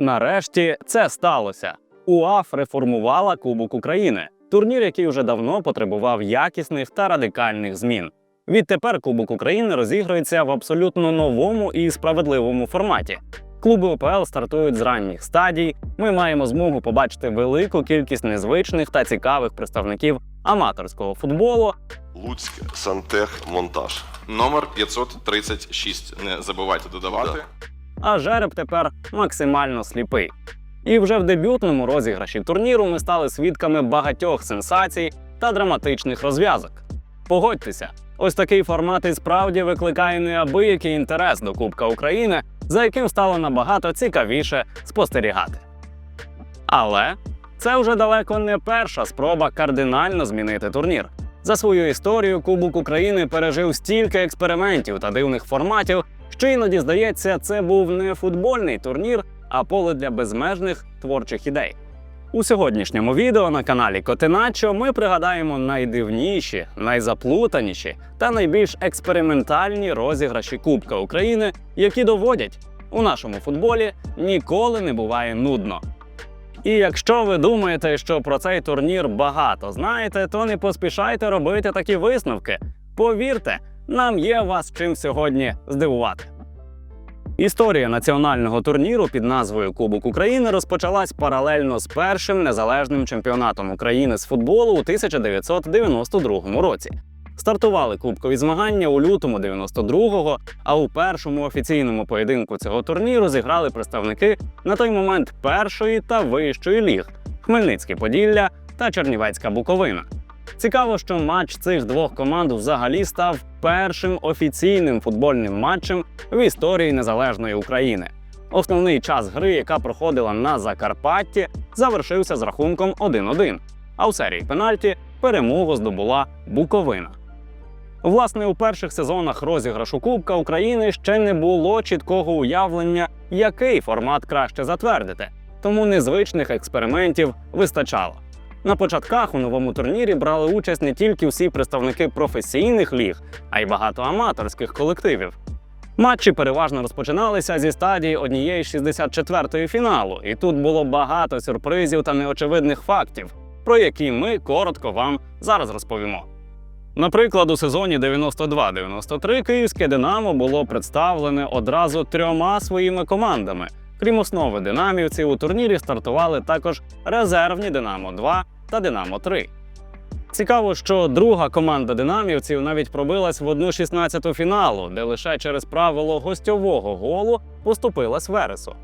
Нарешті це сталося. УАФ реформувала Кубок України, турнір, який вже давно потребував якісних та радикальних змін. Відтепер Кубок України розігрується в абсолютно новому і справедливому форматі. Клуби УПЛ стартують з ранніх стадій. Ми маємо змогу побачити велику кількість незвичних та цікавих представників аматорського футболу, Луцьк, Сантех, Монтаж. Номер 536. Не забувайте додавати. А жереб тепер максимально сліпий. І вже в дебютному розіграші турніру ми стали свідками багатьох сенсацій та драматичних розв'язок. Погодьтеся, ось такий формат і справді викликає неабиякий інтерес до Кубка України, за яким стало набагато цікавіше спостерігати. Але це вже далеко не перша спроба кардинально змінити турнір. За свою історію Кубок України пережив стільки експериментів та дивних форматів, що іноді здається, це був не футбольний турнір, а поле для безмежних творчих ідей. У сьогоднішньому відео на каналі Котиначо ми пригадаємо найдивніші, найзаплутаніші та найбільш експериментальні розіграші Кубка України, які доводять, у нашому футболі ніколи не буває нудно. І якщо ви думаєте, що про цей турнір багато знаєте, то не поспішайте робити такі висновки. Повірте, нам є вас чим сьогодні здивувати. Історія національного турніру під назвою Кубок України розпочалась паралельно з першим незалежним чемпіонатом України з футболу у 1992 році. Стартували кубкові змагання у лютому 92-го, а у першому офіційному поєдинку цього турніру зіграли представники на той момент першої та вищої ліг Хмельницьке Поділля та Чернівецька Буковина. Цікаво, що матч цих двох команд взагалі став першим офіційним футбольним матчем в історії незалежної України. Основний час гри, яка проходила на Закарпатті, завершився з рахунком 1-1, а у серії пенальті перемогу здобула Буковина. Власне, у перших сезонах розіграшу Кубка України ще не було чіткого уявлення, який формат краще затвердити, тому незвичних експериментів вистачало. На початках у новому турнірі брали участь не тільки всі представники професійних ліг, а й багато аматорських колективів. Матчі переважно розпочиналися зі стадії однієї 64-ї фіналу, і тут було багато сюрпризів та неочевидних фактів, про які ми коротко вам зараз розповімо. Наприклад, у сезоні 92-93 київське Динамо було представлене одразу трьома своїми командами. Крім основи динамівців, у турнірі стартували також резервні Динамо 2 та Динамо 3. Цікаво, що друга команда динамівців навіть пробилась в одну 16-ту фіналу, де лише через правило гостьового голу поступилась Вересу.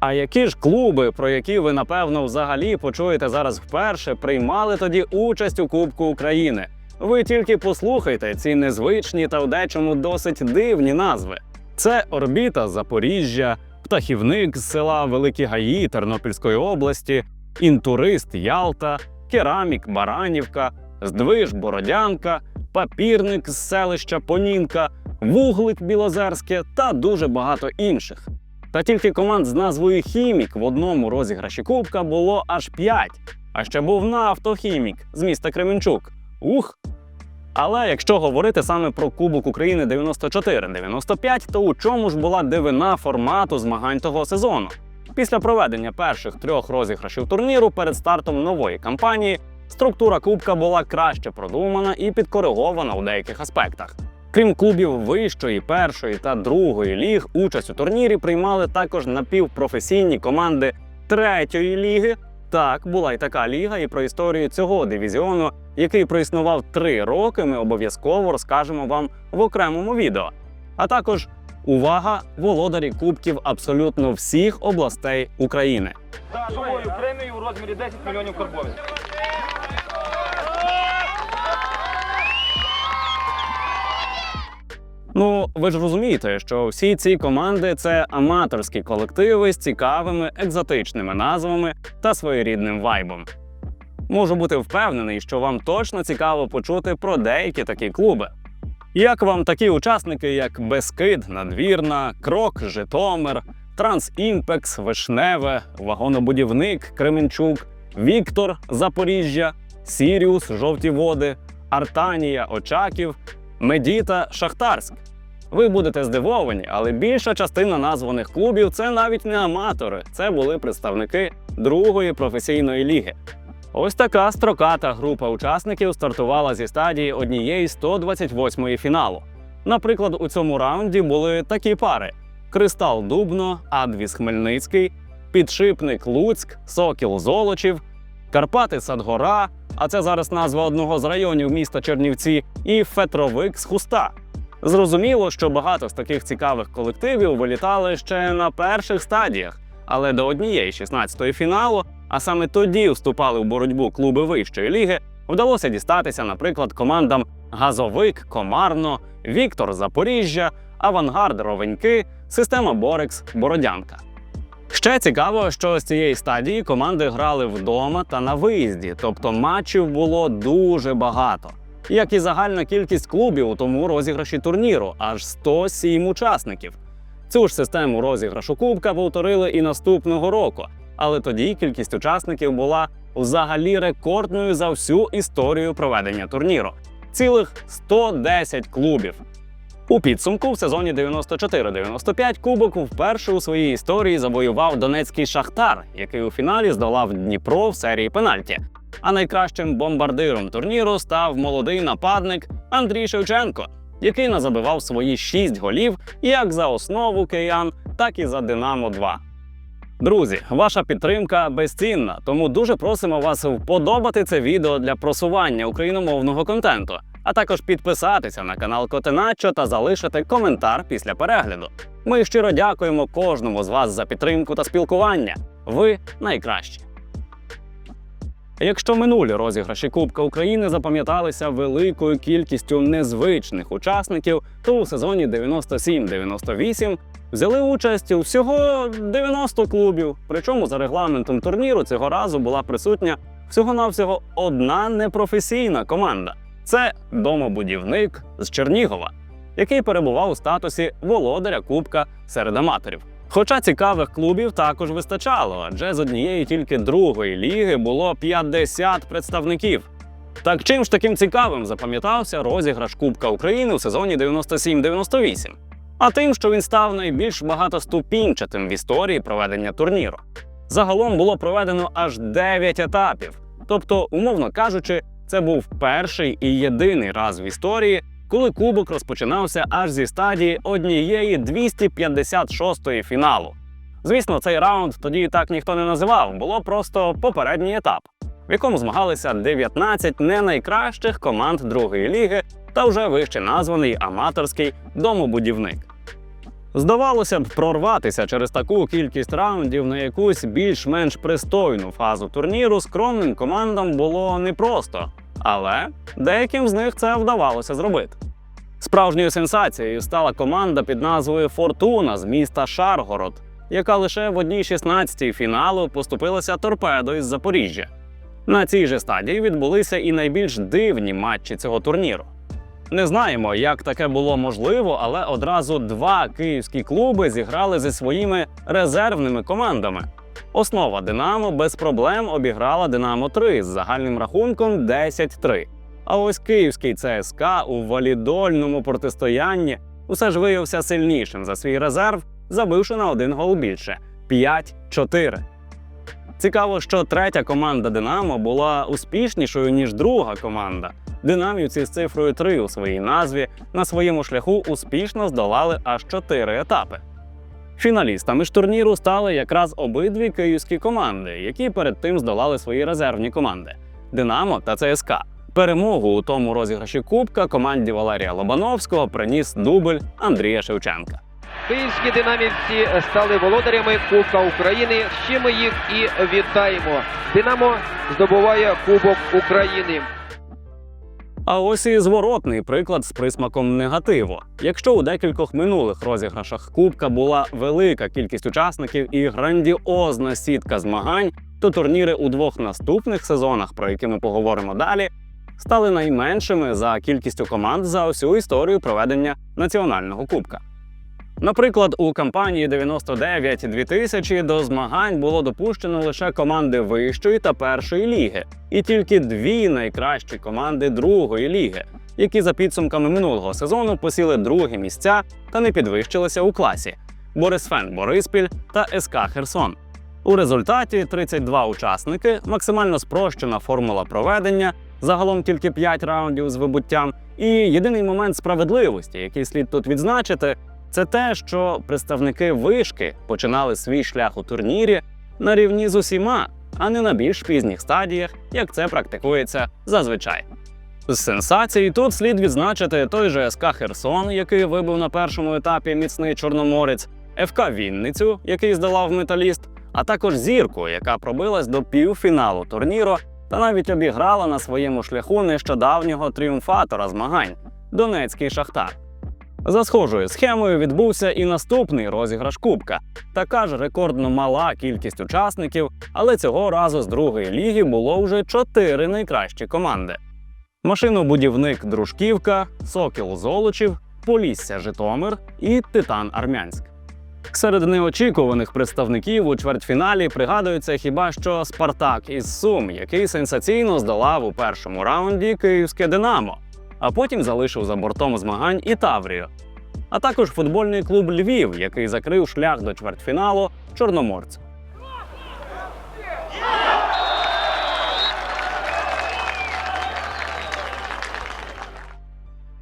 А які ж клуби, про які ви напевно взагалі почуєте зараз вперше, приймали тоді участь у Кубку України? Ви тільки послухайте ці незвичні та в дечому досить дивні назви. Це орбіта Запоріжжя, птахівник з села Великі Гаї Тернопільської області, інтурист Ялта, керамік Баранівка, здвиж Бородянка, папірник з селища Понінка, вуглик Білозерське та дуже багато інших. Та тільки команд з назвою Хімік в одному розіграші Кубка було аж п'ять. А ще був нафтохімік з міста Кременчук. Ух! Але якщо говорити саме про Кубок України 94-95, то у чому ж була дивина формату змагань того сезону? Після проведення перших трьох розіграшів турніру перед стартом нової кампанії структура Кубка була краще продумана і підкоригована у деяких аспектах. Крім клубів вищої, першої та другої ліг, участь у турнірі приймали також напівпрофесійні команди третьої ліги. Так, була й така ліга, і про історію цього дивізіону, який проіснував три роки, ми обов'язково розкажемо вам в окремому відео. А також увага, володарі кубків абсолютно всіх областей України. Грошовою премію у розмірі 10 мільйонів карбованців. Ну, ви ж розумієте, що всі ці команди це аматорські колективи з цікавими екзотичними назвами та своєрідним вайбом. Можу бути впевнений, що вам точно цікаво почути про деякі такі клуби. Як вам такі учасники, як Бескид, Надвірна, Крок, Житомир, Трансімпекс, Вишневе, Вагонобудівник, Кременчук, Віктор, Запоріжжя, Сіріус, Жовті Води, Артанія, Очаків, Медіта, Шахтарськ. Ви будете здивовані, але більша частина названих клубів це навіть не аматори, це були представники другої професійної ліги. Ось така строката група учасників стартувала зі стадії однієї 128-ї фіналу. Наприклад, у цьому раунді були такі пари: Кристал Дубно, Адвіс Хмельницький, Підшипник Луцьк, Сокіл Золочів, Карпати Садгора, а це зараз назва одного з районів міста Чернівці, і Фетровик з Хуста. Зрозуміло, що багато з таких цікавих колективів вилітали ще на перших стадіях, але до однієї 16-ї фіналу, а саме тоді вступали в боротьбу клуби вищої ліги, вдалося дістатися, наприклад, командам Газовик, Комарно, Віктор Запоріжжя, Авангард Ровеньки, система Борекс Бородянка. Ще цікаво, що з цієї стадії команди грали вдома та на виїзді, тобто матчів було дуже багато. Як і загальна кількість клубів у тому розіграші турніру аж 107 учасників. Цю ж систему розіграшу кубка повторили і наступного року, але тоді кількість учасників була взагалі рекордною за всю історію проведення турніру цілих 110 клубів. У підсумку в сезоні 94-95 кубок вперше у своїй історії завоював донецький шахтар, який у фіналі здолав Дніпро в серії пенальті. А найкращим бомбардиром турніру став молодий нападник Андрій Шевченко, який назабивав свої 6 голів як за основу киян, так і за Динамо 2. Друзі, ваша підтримка безцінна, тому дуже просимо вас вподобати це відео для просування україномовного контенту, а також підписатися на канал Котеначо та залишити коментар після перегляду. Ми щиро дякуємо кожному з вас за підтримку та спілкування. Ви найкращі. Якщо минулі розіграші Кубка України запам'яталися великою кількістю незвичних учасників, то у сезоні 97-98 взяли участь всього 90 клубів. Причому за регламентом турніру цього разу була присутня всього-навсього одна непрофесійна команда. Це домобудівник з Чернігова, який перебував у статусі володаря Кубка серед аматорів. Хоча цікавих клубів також вистачало, адже з однієї тільки другої ліги було 50 представників. Так чим ж таким цікавим запам'ятався розіграш Кубка України у сезоні 97-98? А тим, що він став найбільш багатоступінчатим в історії проведення турніру. Загалом було проведено аж 9 етапів. Тобто, умовно кажучи, це був перший і єдиний раз в історії, коли кубок розпочинався аж зі стадії однієї 256-ї фіналу. Звісно, цей раунд тоді так ніхто не називав, було просто попередній етап, в якому змагалися 19 не найкращих команд другої ліги та вже вище названий аматорський домобудівник. Здавалося б, прорватися через таку кількість раундів на якусь більш-менш пристойну фазу турніру скромним командам було непросто, але деяким з них це вдавалося зробити. Справжньою сенсацією стала команда під назвою Фортуна з міста Шаргород, яка лише в одній 16-й фіналу поступилася торпедо із Запоріжжя. На цій же стадії відбулися і найбільш дивні матчі цього турніру. Не знаємо, як таке було можливо, але одразу два київські клуби зіграли зі своїми резервними командами. Основа Динамо без проблем обіграла Динамо 3 з загальним рахунком 10-3. А ось київський ЦСКА у валідольному протистоянні усе ж виявився сильнішим за свій резерв, забивши на один гол більше 5-4. Цікаво, що третя команда Динамо була успішнішою, ніж друга команда. Динамівці з цифрою 3 у своїй назві на своєму шляху успішно здолали аж 4 етапи. Фіналістами ж турніру стали якраз обидві київські команди, які перед тим здолали свої резервні команди Динамо та ЦСКА. Перемогу у тому розіграші Кубка команді Валерія Лобановського приніс дубль Андрія Шевченка. Київські динамівці стали володарями Кубка України. З чим ми їх і вітаємо. Динамо здобуває Кубок України. А ось і зворотний приклад з присмаком негативу. Якщо у декількох минулих розіграшах Кубка була велика кількість учасників і грандіозна сітка змагань, то турніри у двох наступних сезонах, про які ми поговоримо далі, стали найменшими за кількістю команд за всю історію проведення національного кубка. Наприклад, у кампанії 99-2000 до змагань було допущено лише команди вищої та першої ліги, і тільки дві найкращі команди другої ліги, які за підсумками минулого сезону посіли другі місця та не підвищилися у класі: Борисфен Бориспіль та СК Херсон. У результаті 32 учасники, максимально спрощена формула проведення, загалом тільки 5 раундів з вибуттям. І єдиний момент справедливості, який слід тут відзначити, це те, що представники вишки починали свій шлях у турнірі на рівні з усіма, а не на більш пізніх стадіях, як це практикується зазвичай. З сенсацій тут слід відзначити той же СК Херсон, який вибив на першому етапі міцний чорноморець, ФК Вінницю, який здолав металіст, а також зірку, яка пробилась до півфіналу турніру та навіть обіграла на своєму шляху нещодавнього тріумфатора змагань Донецький Шахтар. За схожою схемою відбувся і наступний розіграш Кубка. Така ж рекордно мала кількість учасників, але цього разу з другої ліги було вже чотири найкращі команди: машинобудівник Дружківка, Сокіл Золочів, Полісся Житомир і Титан Армянськ. Серед неочікуваних представників у чвертьфіналі пригадується хіба що Спартак із Сум, який сенсаційно здолав у першому раунді київське Динамо, а потім залишив за бортом змагань і Таврію. А також футбольний клуб Львів, який закрив шлях до чвертьфіналу Чорноморцю.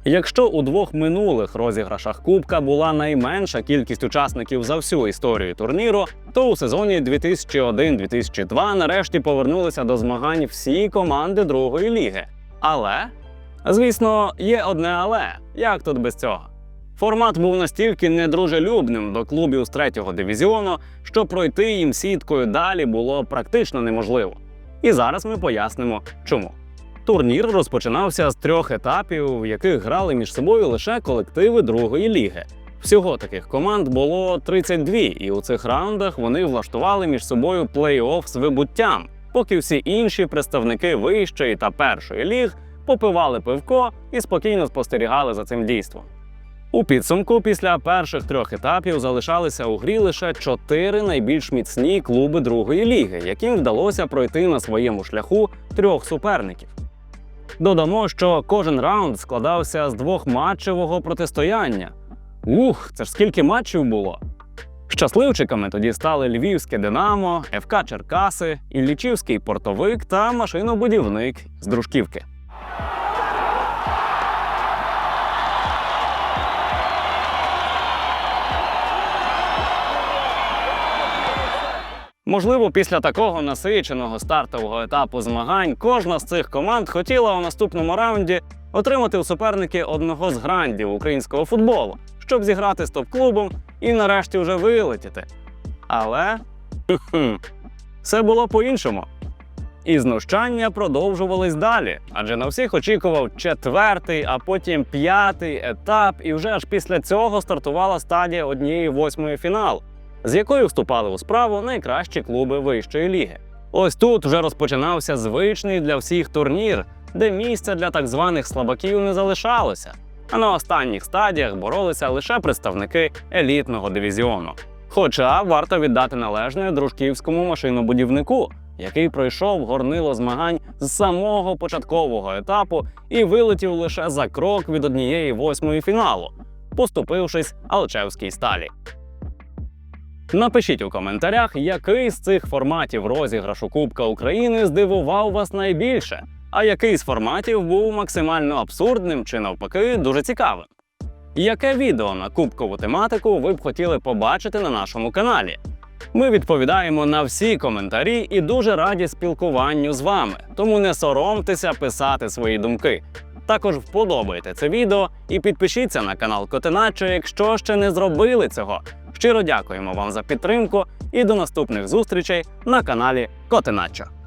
Якщо у двох минулих розіграшах Кубка була найменша кількість учасників за всю історію турніру, то у сезоні 2001-2002 нарешті повернулися до змагань всі команди другої ліги. Але, звісно, є одне але як тут без цього? Формат був настільки недружелюбним до клубів з третього дивізіону, що пройти їм сіткою далі було практично неможливо. І зараз ми пояснимо, чому. Турнір розпочинався з трьох етапів, в яких грали між собою лише колективи другої ліги. Всього таких команд було 32, і у цих раундах вони влаштували між собою плей-офф з вибуттям, поки всі інші представники вищої та першої ліг попивали пивко і спокійно спостерігали за цим дійством. У підсумку, після перших трьох етапів залишалися у грі лише чотири найбільш міцні клуби другої ліги, яким вдалося пройти на своєму шляху трьох суперників. Додамо, що кожен раунд складався з двохматчевого протистояння. Ух, це ж скільки матчів було! Щасливчиками тоді стали Львівське Динамо, ФК Черкаси, Іллічівський портовик та машинобудівник з Дружківки. Можливо, після такого насиченого стартового етапу змагань кожна з цих команд хотіла у наступному раунді отримати у суперники одного з грандів українського футболу, щоб зіграти з топ-клубом і нарешті вже вилетіти. Але все було по-іншому. І знущання продовжувались далі, адже на всіх очікував четвертий, а потім п'ятий етап, і вже аж після цього стартувала стадія однієї восьмої фіналу, з якою вступали у справу найкращі клуби вищої ліги. Ось тут вже розпочинався звичний для всіх турнір, де місця для так званих слабаків не залишалося. А на останніх стадіях боролися лише представники елітного дивізіону. Хоча варто віддати належне дружківському машинобудівнику, який пройшов горнило змагань з самого початкового етапу і вилетів лише за крок від однієї восьмої фіналу, поступившись Алчевській сталі. Напишіть у коментарях, який з цих форматів розіграшу Кубка України здивував вас найбільше, а який з форматів був максимально абсурдним чи навпаки дуже цікавим. Яке відео на кубкову тематику ви б хотіли побачити на нашому каналі? Ми відповідаємо на всі коментарі і дуже раді спілкуванню з вами, тому не соромтеся писати свої думки. Також вподобайте це відео і підпишіться на канал Котеначо, якщо ще не зробили цього. Щиро дякуємо вам за підтримку і до наступних зустрічей на каналі Котеначо.